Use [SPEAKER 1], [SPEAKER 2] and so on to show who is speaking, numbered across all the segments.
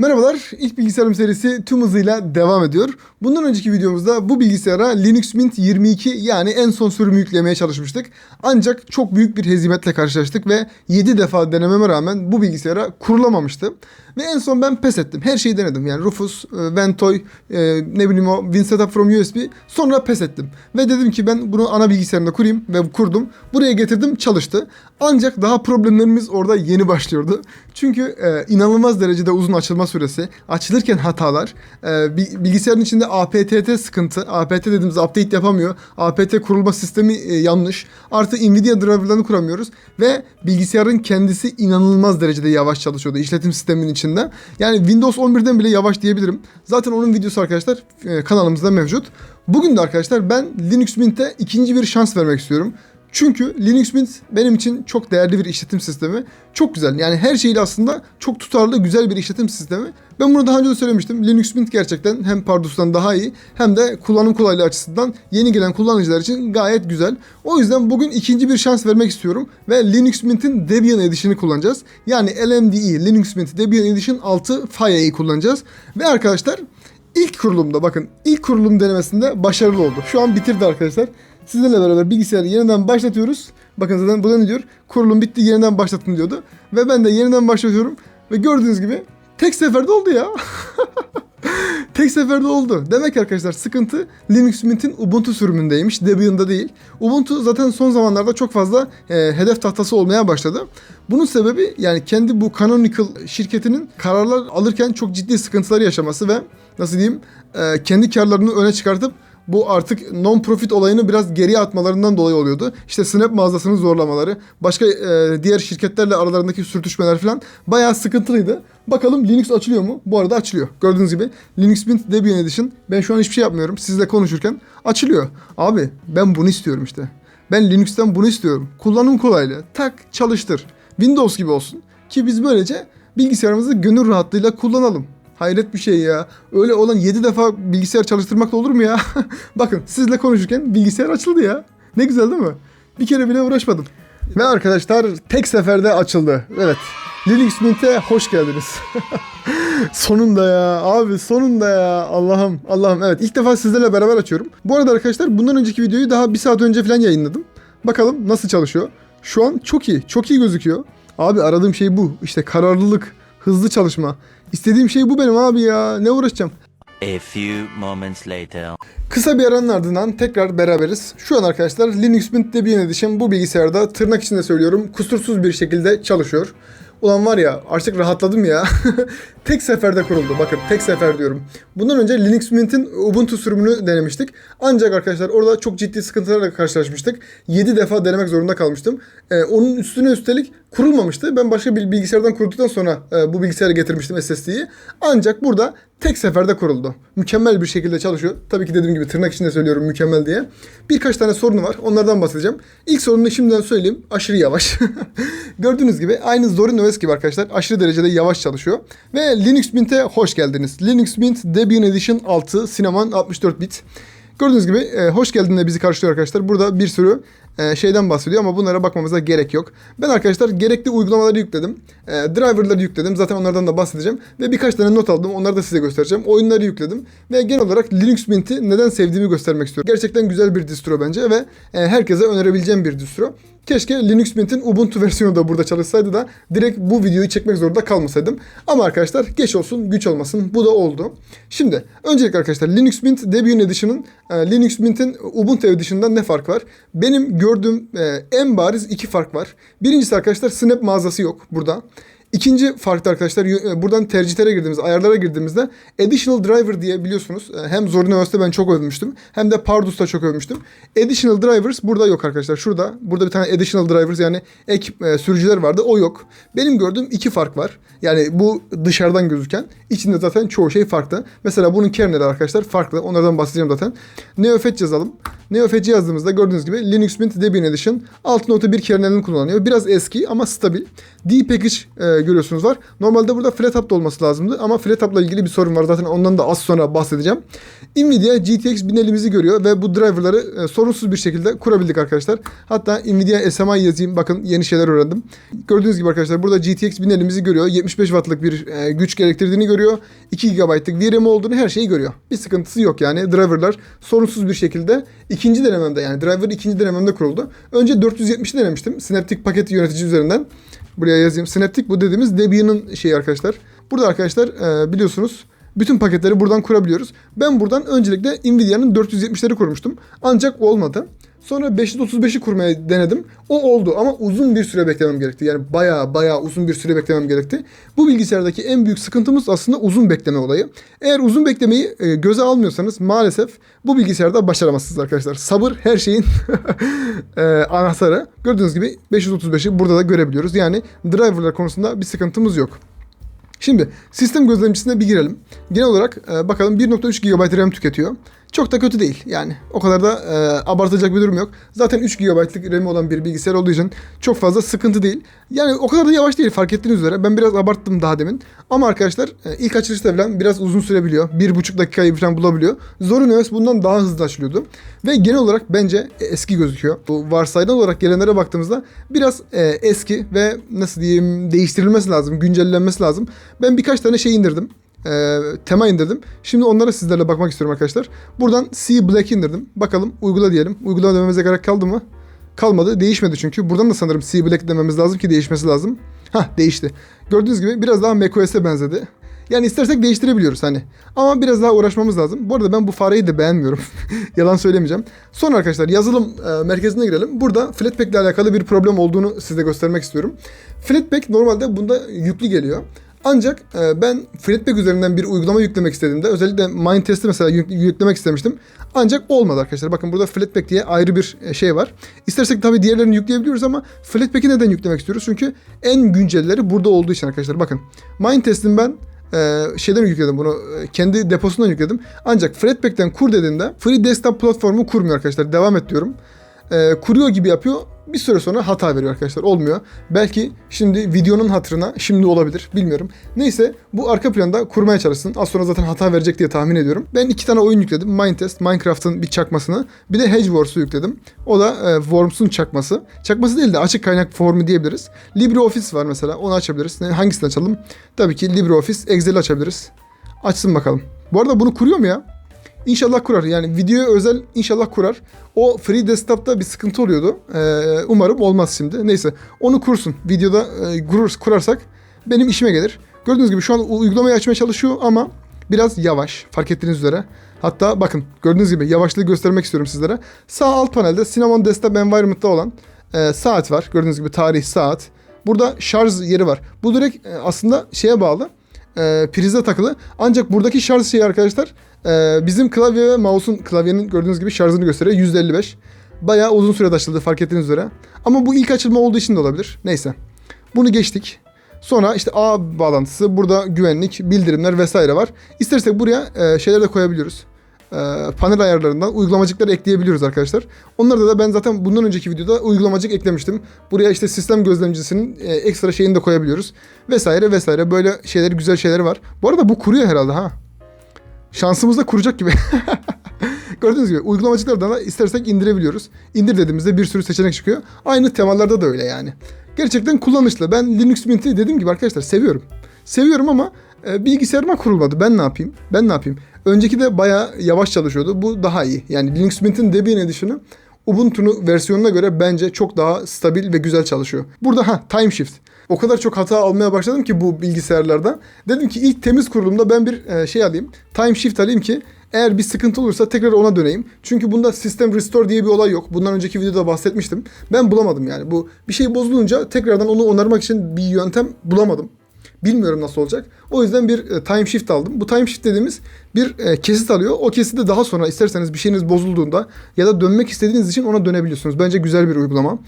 [SPEAKER 1] Merhabalar, ilk bilgisayarım serisi tüm hızıyla devam ediyor. Bundan önceki videomuzda bu bilgisayara Linux Mint 22 yani en son sürümü yüklemeye çalışmıştık. Ancak çok büyük bir hezimetle karşılaştık ve 7 defa denememe rağmen bu bilgisayara kurulamamıştı. Ve en son ben pes ettim. Her şeyi denedim. Yani Rufus, e, Ventoy, e, ne bileyim o WinSetup from USB. Sonra pes ettim. Ve dedim ki ben bunu ana bilgisayarımda kurayım ve kurdum. Buraya getirdim çalıştı. Ancak daha problemlerimiz orada yeni başlıyordu. Çünkü e, inanılmaz derecede uzun açılma süresi, açılırken hatalar, e, bi- bilgisayarın içinde APTT sıkıntı, APT dediğimiz update yapamıyor, APT kurulma sistemi e, yanlış, artı Nvidia driverlarını kuramıyoruz ve bilgisayarın kendisi inanılmaz derecede yavaş çalışıyordu işletim sisteminin içinde. Yani Windows 11'den bile yavaş diyebilirim. Zaten onun videosu arkadaşlar e, kanalımızda mevcut. Bugün de arkadaşlar ben Linux Mint'e ikinci bir şans vermek istiyorum. Çünkü Linux Mint benim için çok değerli bir işletim sistemi. Çok güzel. Yani her şeyle aslında çok tutarlı, güzel bir işletim sistemi. Ben bunu daha önce de söylemiştim. Linux Mint gerçekten hem Pardus'tan daha iyi hem de kullanım kolaylığı açısından yeni gelen kullanıcılar için gayet güzel. O yüzden bugün ikinci bir şans vermek istiyorum ve Linux Mint'in Debian Edition'ı kullanacağız. Yani LMDE Linux Mint Debian Edition 6 FireE'yi kullanacağız. Ve arkadaşlar İlk kurulumda bakın ilk kurulum denemesinde başarılı oldu. Şu an bitirdi arkadaşlar. Sizlerle beraber bilgisayarı yeniden başlatıyoruz. Bakın zaten burada ne diyor? Kurulum bitti yeniden başlatın diyordu. Ve ben de yeniden başlatıyorum. Ve gördüğünüz gibi tek seferde oldu ya. Tek seferde oldu. Demek ki arkadaşlar sıkıntı Linux Mint'in Ubuntu sürümündeymiş. Debian'da değil. Ubuntu zaten son zamanlarda çok fazla e, hedef tahtası olmaya başladı. Bunun sebebi yani kendi bu Canonical şirketinin kararlar alırken çok ciddi sıkıntılar yaşaması ve nasıl diyeyim e, kendi karlarını öne çıkartıp bu artık non-profit olayını biraz geriye atmalarından dolayı oluyordu. İşte Snap mağazasını zorlamaları, başka e, diğer şirketlerle aralarındaki sürtüşmeler falan bayağı sıkıntılıydı. Bakalım Linux açılıyor mu? Bu arada açılıyor. Gördüğünüz gibi Linux Mint Debian Edition. Ben şu an hiçbir şey yapmıyorum. Sizle konuşurken açılıyor. Abi ben bunu istiyorum işte. Ben Linux'ten bunu istiyorum. Kullanım kolaylığı. Tak çalıştır. Windows gibi olsun. Ki biz böylece bilgisayarımızı gönül rahatlığıyla kullanalım. Hayret bir şey ya. Öyle olan 7 defa bilgisayar çalıştırmak da olur mu ya? Bakın sizle konuşurken bilgisayar açıldı ya. Ne güzel değil mi? Bir kere bile uğraşmadım. Ve arkadaşlar tek seferde açıldı. Evet. Linux Mint'e hoş geldiniz. sonunda ya abi sonunda ya Allah'ım Allah'ım evet ilk defa sizlerle beraber açıyorum. Bu arada arkadaşlar bundan önceki videoyu daha bir saat önce falan yayınladım. Bakalım nasıl çalışıyor. Şu an çok iyi çok iyi gözüküyor. Abi aradığım şey bu işte kararlılık hızlı çalışma. İstediğim şey bu benim abi ya ne uğraşacağım.
[SPEAKER 2] A few moments later.
[SPEAKER 1] Kısa bir aranın ardından tekrar beraberiz. Şu an arkadaşlar Linux Mint Debian Edition bu bilgisayarda tırnak içinde söylüyorum kusursuz bir şekilde çalışıyor. Ulan var ya artık rahatladım ya. tek seferde kuruldu. Bakın tek sefer diyorum. Bundan önce Linux Mint'in Ubuntu sürümünü denemiştik. Ancak arkadaşlar orada çok ciddi sıkıntılarla karşılaşmıştık. 7 defa denemek zorunda kalmıştım. Ee, onun üstüne üstelik kurulmamıştı. Ben başka bir bilgisayardan kurduktan sonra e, bu bilgisayara getirmiştim SSD'yi. Ancak burada tek seferde kuruldu. Mükemmel bir şekilde çalışıyor. Tabii ki dediğim gibi tırnak içinde söylüyorum mükemmel diye. Birkaç tane sorunu var. Onlardan bahsedeceğim. İlk sorunu şimdiden söyleyeyim. Aşırı yavaş. Gördüğünüz gibi aynı Zorin OS gibi arkadaşlar. Aşırı derecede yavaş çalışıyor. Ve Linux Mint'e hoş geldiniz. Linux Mint Debian Edition 6 Cinnamon 64 bit. Gördüğünüz gibi e, hoş geldinle bizi karşılıyor arkadaşlar. Burada bir sürü e, şeyden bahsediyor ama bunlara bakmamıza gerek yok. Ben arkadaşlar gerekli uygulamaları yükledim. E, driverları yükledim. Zaten onlardan da bahsedeceğim. Ve birkaç tane not aldım. Onları da size göstereceğim. Oyunları yükledim. Ve genel olarak Linux Mint'i neden sevdiğimi göstermek istiyorum. Gerçekten güzel bir distro bence ve e, herkese önerebileceğim bir distro. Keşke Linux Mint'in Ubuntu versiyonu da burada çalışsaydı da direkt bu videoyu çekmek zorunda kalmasaydım. Ama arkadaşlar geç olsun güç olmasın bu da oldu. Şimdi öncelikle arkadaşlar Linux Mint Debian Edition'ın e, Linux Mint'in Ubuntu Edition'dan ne fark var? Benim gördüğüm e, en bariz iki fark var. Birincisi arkadaşlar Snap mağazası yok burada. İkinci farklı arkadaşlar y- buradan tercihlere girdiğimizde, ayarlara girdiğimizde Additional Driver diye biliyorsunuz. e, Hem Zorin OS'te ben çok övmüştüm. Hem de Pardus'ta çok övmüştüm. Additional Drivers burada yok arkadaşlar. Şurada. Burada bir tane Additional Drivers yani ek e, sürücüler vardı. O yok. Benim gördüğüm iki fark var. Yani bu dışarıdan gözüken. içinde zaten çoğu şey farklı. Mesela bunun kerneli arkadaşlar farklı. Onlardan bahsedeceğim zaten. NeoFetch yazalım. NeoFetch yazdığımızda gördüğünüz gibi Linux Mint Debian Edition 6.1 kernelini kullanıyor. Biraz eski ama stabil. Dpackage e, görüyorsunuz var. Normalde burada FlatHub da olması lazımdı ama FlatHub'la ilgili bir sorun var. Zaten ondan da az sonra bahsedeceğim. Nvidia GTX 1050'mizi görüyor ve bu driverları e, sorunsuz bir şekilde kurabildik arkadaşlar. Hatta Nvidia SMI yazayım. Bakın yeni şeyler öğrendim. Gördüğünüz gibi arkadaşlar burada GTX 1050'mizi görüyor. 75 wattlık bir e, güç gerektirdiğini görüyor. 2 GB'lık VRAM olduğunu her şeyi görüyor. Bir sıkıntısı yok yani. Driverlar sorunsuz bir şekilde ikinci denememde yani driver ikinci denememde kuruldu. Önce 470'i denemiştim. Synaptic paket yönetici üzerinden. Buraya yazayım. Synaptic bu dediğimiz Debian'ın şeyi arkadaşlar. Burada arkadaşlar e, biliyorsunuz bütün paketleri buradan kurabiliyoruz. Ben buradan öncelikle Nvidia'nın 470'leri kurmuştum. Ancak olmadı. Sonra 535'i kurmaya denedim. O oldu ama uzun bir süre beklemem gerekti. Yani baya baya uzun bir süre beklemem gerekti. Bu bilgisayardaki en büyük sıkıntımız aslında uzun bekleme olayı. Eğer uzun beklemeyi e, göze almıyorsanız maalesef bu bilgisayarda başaramazsınız arkadaşlar. Sabır her şeyin e, anahtarı. Gördüğünüz gibi 535'i burada da görebiliyoruz. Yani driverlar konusunda bir sıkıntımız yok. Şimdi sistem gözlemcisine bir girelim. Genel olarak e, bakalım 1.3 GB RAM tüketiyor. Çok da kötü değil yani. O kadar da e, abartacak bir durum yok. Zaten 3 GB'lık RAM olan bir bilgisayar olduğu için çok fazla sıkıntı değil. Yani o kadar da yavaş değil fark ettiğiniz üzere. Ben biraz abarttım daha demin. Ama arkadaşlar e, ilk açılışta falan biraz uzun sürebiliyor. 1.5 dakikayı falan bulabiliyor. Zorin OS bundan daha hızlı açılıyordu. Ve genel olarak bence eski gözüküyor. Bu varsayılan olarak gelenlere baktığımızda biraz e, eski ve nasıl diyeyim değiştirilmesi lazım, güncellenmesi lazım. Ben birkaç tane şey indirdim e, tema indirdim. Şimdi onlara sizlerle bakmak istiyorum arkadaşlar. Buradan C Black indirdim. Bakalım uygula diyelim. Uygula dememize gerek kaldı mı? Kalmadı. Değişmedi çünkü. Buradan da sanırım C Black dememiz lazım ki değişmesi lazım. Hah değişti. Gördüğünüz gibi biraz daha macOS'e benzedi. Yani istersek değiştirebiliyoruz hani. Ama biraz daha uğraşmamız lazım. Bu arada ben bu fareyi de beğenmiyorum. Yalan söylemeyeceğim. Sonra arkadaşlar yazılım e, merkezine girelim. Burada Flatpak ile alakalı bir problem olduğunu size göstermek istiyorum. Flatpak normalde bunda yüklü geliyor. Ancak e, ben Flatpak üzerinden bir uygulama yüklemek istediğimde özellikle Mindtest'i mesela yük- yüklemek istemiştim. Ancak olmadı arkadaşlar. Bakın burada Flatpak diye ayrı bir e, şey var. İstersek tabii diğerlerini yükleyebiliyoruz ama Flatpak'i neden yüklemek istiyoruz? Çünkü en güncelleri burada olduğu için arkadaşlar. Bakın Mindtest'in ben e, şeyden yükledim bunu e, kendi deposundan yükledim. Ancak Flatpak'ten kur dediğinde Free Desktop platformu kurmuyor arkadaşlar. Devam et diyorum. E, kuruyor gibi yapıyor. Bir süre sonra hata veriyor arkadaşlar. Olmuyor. Belki şimdi videonun hatırına şimdi olabilir. Bilmiyorum. Neyse bu arka planda kurmaya çalışsın. Az sonra zaten hata verecek diye tahmin ediyorum. Ben iki tane oyun yükledim. Mindtest, Minecraft'ın bir çakmasını. Bir de Hedge Wars'u yükledim. O da e, Worms'un çakması. Çakması değil de açık kaynak formu diyebiliriz. LibreOffice var mesela. Onu açabiliriz. Ne- Hangisini açalım? Tabii ki LibreOffice. Excel'i açabiliriz. Açsın bakalım. Bu arada bunu kuruyor mu ya? İnşallah kurar. Yani videoya özel inşallah kurar. O free desktop'ta bir sıkıntı oluyordu. Ee, umarım olmaz şimdi. Neyse onu kursun. Videoda e, kurur, kurarsak benim işime gelir. Gördüğünüz gibi şu an uygulamayı açmaya çalışıyor ama biraz yavaş. Fark ettiğiniz üzere. Hatta bakın gördüğünüz gibi yavaşlığı göstermek istiyorum sizlere. Sağ alt panelde Cinnamon Desktop Environment'ta olan e, saat var. Gördüğünüz gibi tarih saat. Burada şarj yeri var. Bu direkt e, aslında şeye bağlı e, prize takılı. Ancak buradaki şarj şeyi arkadaşlar e, bizim klavye ve mouse'un klavyenin gördüğünüz gibi şarjını gösteriyor. %55. Bayağı uzun sürede açıldı fark ettiğiniz üzere. Ama bu ilk açılma olduğu için de olabilir. Neyse. Bunu geçtik. Sonra işte ağ bağlantısı, burada güvenlik, bildirimler vesaire var. İstersek buraya e, şeyler de koyabiliyoruz. E, panel ayarlarından uygulamacıkları ekleyebiliyoruz arkadaşlar. Onlarda da ben zaten bundan önceki videoda uygulamacık eklemiştim. Buraya işte sistem gözlemcisinin e, ekstra şeyini de koyabiliyoruz. Vesaire vesaire böyle şeyler güzel şeyler var. Bu arada bu kuruyor herhalde ha. Şansımız da kuracak gibi. Gördüğünüz gibi uygulamacıklardan da istersek indirebiliyoruz. İndir dediğimizde bir sürü seçenek çıkıyor. Aynı temalarda da öyle yani. Gerçekten kullanışlı. Ben Linux Mint'i dediğim gibi arkadaşlar seviyorum. Seviyorum ama e, bilgisayarıma kurulmadı. Ben ne yapayım? Ben ne yapayım? Önceki de bayağı yavaş çalışıyordu. Bu daha iyi. Yani Linux Mint'in Debian Edition'ı Ubuntu'nun versiyonuna göre bence çok daha stabil ve güzel çalışıyor. Burada ha time shift. O kadar çok hata almaya başladım ki bu bilgisayarlarda. Dedim ki ilk temiz kurulumda ben bir e, şey alayım. Time shift alayım ki eğer bir sıkıntı olursa tekrar ona döneyim. Çünkü bunda system restore diye bir olay yok. Bundan önceki videoda bahsetmiştim. Ben bulamadım yani. Bu bir şey bozulunca tekrardan onu onarmak için bir yöntem bulamadım. Bilmiyorum nasıl olacak. O yüzden bir e, time shift aldım. Bu time shift dediğimiz bir e, kesit alıyor. O kesiti daha sonra isterseniz bir şeyiniz bozulduğunda ya da dönmek istediğiniz için ona dönebiliyorsunuz. Bence güzel bir uygulama.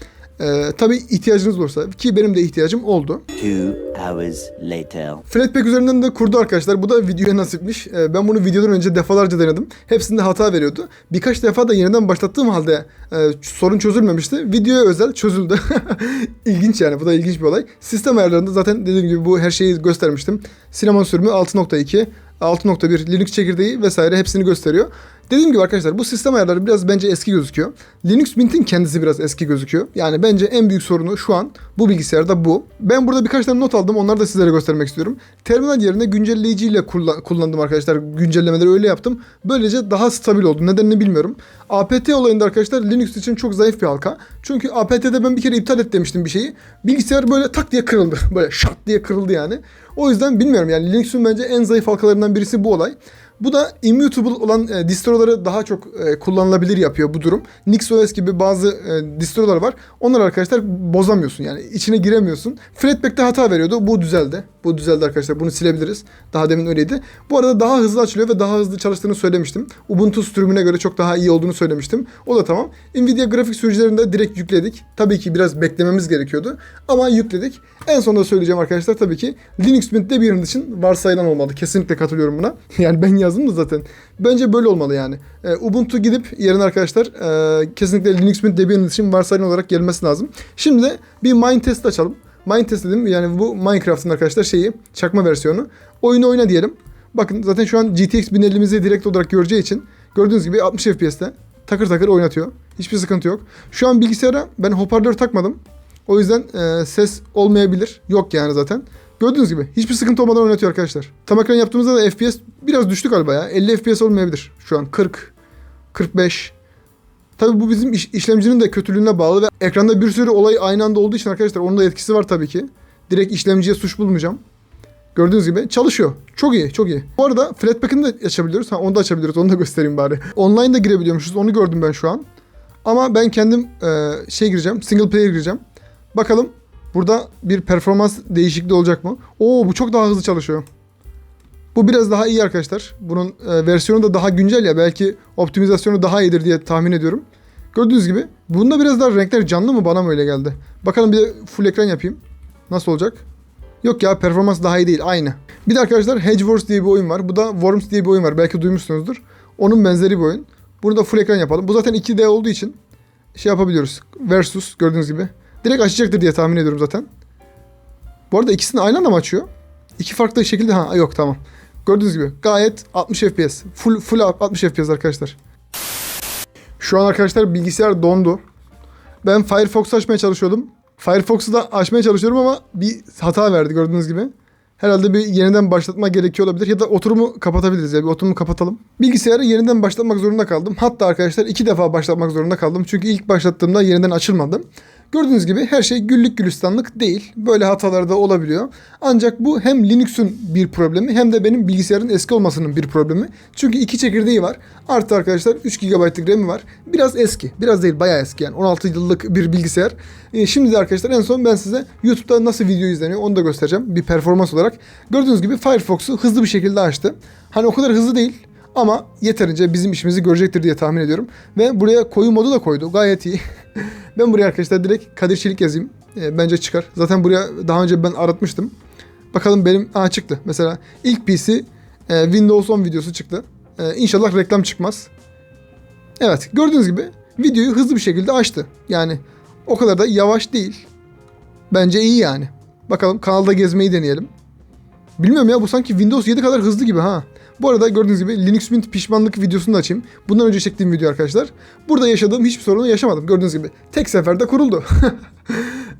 [SPEAKER 1] Ee, tabii ihtiyacınız olursa ki benim de ihtiyacım oldu.
[SPEAKER 2] Two hours later.
[SPEAKER 1] Flatpak üzerinden de kurdu arkadaşlar. Bu da videoya nasipmiş. Ee, ben bunu videodan önce defalarca denedim. Hepsinde hata veriyordu. Birkaç defa da yeniden başlattığım halde e, sorun çözülmemişti. Videoya özel çözüldü. ilginç yani. Bu da ilginç bir olay. Sistem ayarlarında zaten dediğim gibi bu her şeyi göstermiştim. Sinema sürümü 6.2, 6.1 Linux çekirdeği vesaire hepsini gösteriyor. Dediğim gibi arkadaşlar bu sistem ayarları biraz bence eski gözüküyor. Linux Mint'in kendisi biraz eski gözüküyor. Yani bence en büyük sorunu şu an bu bilgisayarda bu. Ben burada birkaç tane not aldım. Onları da sizlere göstermek istiyorum. Terminal yerine güncelleyiciyle kullan- kullandım arkadaşlar. Güncellemeleri öyle yaptım. Böylece daha stabil oldu. Nedenini bilmiyorum. APT olayında arkadaşlar Linux için çok zayıf bir halka. Çünkü APT'de ben bir kere iptal et demiştim bir şeyi. Bilgisayar böyle tak diye kırıldı. Böyle şak diye kırıldı yani. O yüzden bilmiyorum yani Linux'un bence en zayıf halkalarından birisi bu olay. Bu da immutable olan e, distroları daha çok e, kullanılabilir yapıyor bu durum. NixOS gibi bazı e, distrolar var. Onlar arkadaşlar bozamıyorsun yani içine giremiyorsun. Flatpak'te hata veriyordu. Bu düzeldi. Bu düzeldi arkadaşlar. Bunu silebiliriz. Daha demin öyleydi. Bu arada daha hızlı açılıyor ve daha hızlı çalıştığını söylemiştim. Ubuntu sürümüne göre çok daha iyi olduğunu söylemiştim. O da tamam. Nvidia grafik sürücülerinde direkt yükledik. Tabii ki biraz beklememiz gerekiyordu. Ama yükledik. En sonunda söyleyeceğim arkadaşlar tabii ki Linux Mint Debian için varsayılan olmalı. Kesinlikle katılıyorum buna. Yani ben yazdım da zaten. Bence böyle olmalı yani. Ee, Ubuntu gidip yerine arkadaşlar e, kesinlikle Linux Mint Debian için varsayılan olarak gelmesi lazım. Şimdi bir mind test açalım. Mind test dedim yani bu Minecraft'ın arkadaşlar şeyi çakma versiyonu. Oyunu oyna diyelim. Bakın zaten şu an GTX 1050'mizi direkt olarak göreceği için gördüğünüz gibi 60 FPS'te takır takır oynatıyor. Hiçbir sıkıntı yok. Şu an bilgisayara ben hoparlör takmadım. O yüzden e, ses olmayabilir. Yok yani zaten. Gördüğünüz gibi hiçbir sıkıntı olmadan oynatıyor arkadaşlar. Tam ekran yaptığımızda da FPS biraz düştü galiba ya. 50 FPS olmayabilir şu an. 40, 45. Tabii bu bizim iş- işlemcinin de kötülüğüne bağlı ve ekranda bir sürü olay aynı anda olduğu için arkadaşlar onun da etkisi var tabii ki. Direkt işlemciye suç bulmayacağım. Gördüğünüz gibi çalışıyor. Çok iyi, çok iyi. Bu arada Flatpak'ını da açabiliyoruz. Ha, onu da açabiliriz. Onu da göstereyim bari. Online da girebiliyormuşuz. Onu gördüm ben şu an. Ama ben kendim e, şey gireceğim. Single player gireceğim. Bakalım burada bir performans değişikliği olacak mı? Oo bu çok daha hızlı çalışıyor. Bu biraz daha iyi arkadaşlar. Bunun e, versiyonu da daha güncel ya. Belki optimizasyonu daha iyidir diye tahmin ediyorum. Gördüğünüz gibi. Bunda biraz daha renkler canlı mı bana mı öyle geldi? Bakalım bir de full ekran yapayım. Nasıl olacak? Yok ya performans daha iyi değil. Aynı. Bir de arkadaşlar Hedge Wars diye bir oyun var. Bu da Worms diye bir oyun var. Belki duymuşsunuzdur. Onun benzeri bir oyun. Bunu da full ekran yapalım. Bu zaten 2D olduğu için şey yapabiliyoruz. Versus gördüğünüz gibi. Direkt açacaktır diye tahmin ediyorum zaten. Bu arada ikisini aynı anda mı açıyor? İki farklı şekilde ha yok tamam. Gördüğünüz gibi gayet 60 FPS. Full full 60 FPS arkadaşlar. Şu an arkadaşlar bilgisayar dondu. Ben Firefox açmaya çalışıyordum. Firefox'u da açmaya çalışıyorum ama bir hata verdi gördüğünüz gibi. Herhalde bir yeniden başlatma gerekiyor olabilir ya da oturumu kapatabiliriz ya bir oturumu kapatalım. Bilgisayarı yeniden başlatmak zorunda kaldım. Hatta arkadaşlar iki defa başlatmak zorunda kaldım. Çünkü ilk başlattığımda yeniden açılmadı. Gördüğünüz gibi her şey güllük gülistanlık değil. Böyle hatalar da olabiliyor. Ancak bu hem Linux'un bir problemi hem de benim bilgisayarın eski olmasının bir problemi. Çünkü iki çekirdeği var. Artı arkadaşlar 3 GB'lık RAM'i var. Biraz eski. Biraz değil bayağı eski yani. 16 yıllık bir bilgisayar. Ee, şimdi de arkadaşlar en son ben size YouTube'da nasıl video izleniyor onu da göstereceğim. Bir performans olarak. Gördüğünüz gibi Firefox'u hızlı bir şekilde açtı. Hani o kadar hızlı değil. Ama yeterince bizim işimizi görecektir diye tahmin ediyorum. Ve buraya koyu modu da koydu. Gayet iyi. ben buraya arkadaşlar direkt Kadir Çelik yazayım. Ee, bence çıkar. Zaten buraya daha önce ben aratmıştım. Bakalım benim... Aa çıktı. Mesela ilk PC e, Windows 10 videosu çıktı. E, inşallah reklam çıkmaz. Evet gördüğünüz gibi videoyu hızlı bir şekilde açtı. Yani o kadar da yavaş değil. Bence iyi yani. Bakalım kanalda gezmeyi deneyelim. Bilmiyorum ya bu sanki Windows 7 kadar hızlı gibi ha. Bu arada gördüğünüz gibi Linux Mint pişmanlık videosunu da açayım. Bundan önce çektiğim video arkadaşlar. Burada yaşadığım hiçbir sorunu yaşamadım. Gördüğünüz gibi tek seferde kuruldu.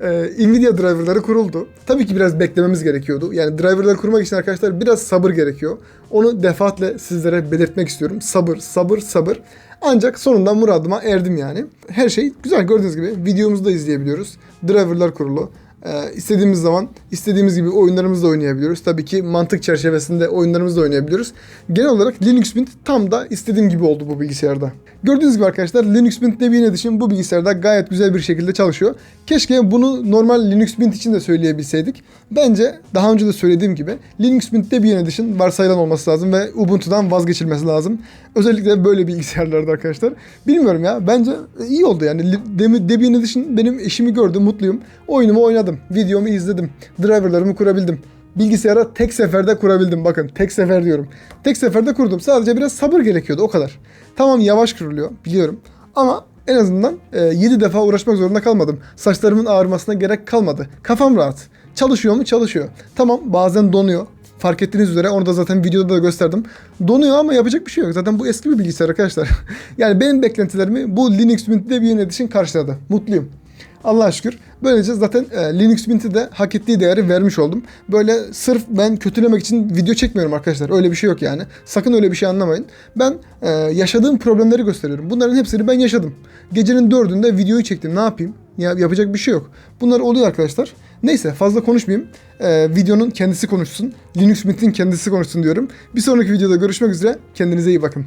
[SPEAKER 1] Ee, Nvidia driverları kuruldu. Tabii ki biraz beklememiz gerekiyordu. Yani driverları kurmak için arkadaşlar biraz sabır gerekiyor. Onu defaatle sizlere belirtmek istiyorum. Sabır, sabır, sabır. Ancak sonunda muradıma erdim yani. Her şey güzel gördüğünüz gibi videomuzu da izleyebiliyoruz. Driverlar kurulu. Ee, istediğimiz zaman istediğimiz gibi oyunlarımızı da oynayabiliyoruz. Tabii ki mantık çerçevesinde oyunlarımızı da oynayabiliyoruz. Genel olarak Linux Mint tam da istediğim gibi oldu bu bilgisayarda. Gördüğünüz gibi arkadaşlar Linux Mint Debian Edition bu bilgisayarda gayet güzel bir şekilde çalışıyor. Keşke bunu normal Linux Mint için de söyleyebilseydik. Bence daha önce de söylediğim gibi Linux Mint Debian Edition varsayılan olması lazım ve Ubuntu'dan vazgeçilmesi lazım. Özellikle böyle bilgisayarlarda arkadaşlar. Bilmiyorum ya bence iyi oldu yani. Debian Edition benim işimi gördü mutluyum. Oyunumu oynadım. Videomu izledim. Driverlarımı kurabildim. Bilgisayara tek seferde kurabildim. Bakın tek sefer diyorum. Tek seferde kurdum. Sadece biraz sabır gerekiyordu o kadar. Tamam yavaş kuruluyor biliyorum. Ama en azından 7 defa uğraşmak zorunda kalmadım. Saçlarımın ağrımasına gerek kalmadı. Kafam rahat. Çalışıyor mu? Çalışıyor. Tamam bazen donuyor. Fark ettiğiniz üzere onu da zaten videoda da gösterdim. Donuyor ama yapacak bir şey yok. Zaten bu eski bir bilgisayar arkadaşlar. yani benim beklentilerimi bu Linux Mint Debian Edition karşıladı. Mutluyum. Allah'a şükür. Böylece zaten e, Linux Mint'i de hak ettiği değeri vermiş oldum. Böyle sırf ben kötülemek için video çekmiyorum arkadaşlar. Öyle bir şey yok yani. Sakın öyle bir şey anlamayın. Ben e, yaşadığım problemleri gösteriyorum. Bunların hepsini ben yaşadım. Gecenin dördünde videoyu çektim. Ne yapayım? Ya, yapacak bir şey yok. Bunlar oluyor arkadaşlar. Neyse fazla konuşmayayım. E, videonun kendisi konuşsun. Linux Mint'in kendisi konuşsun diyorum. Bir sonraki videoda görüşmek üzere. Kendinize iyi bakın.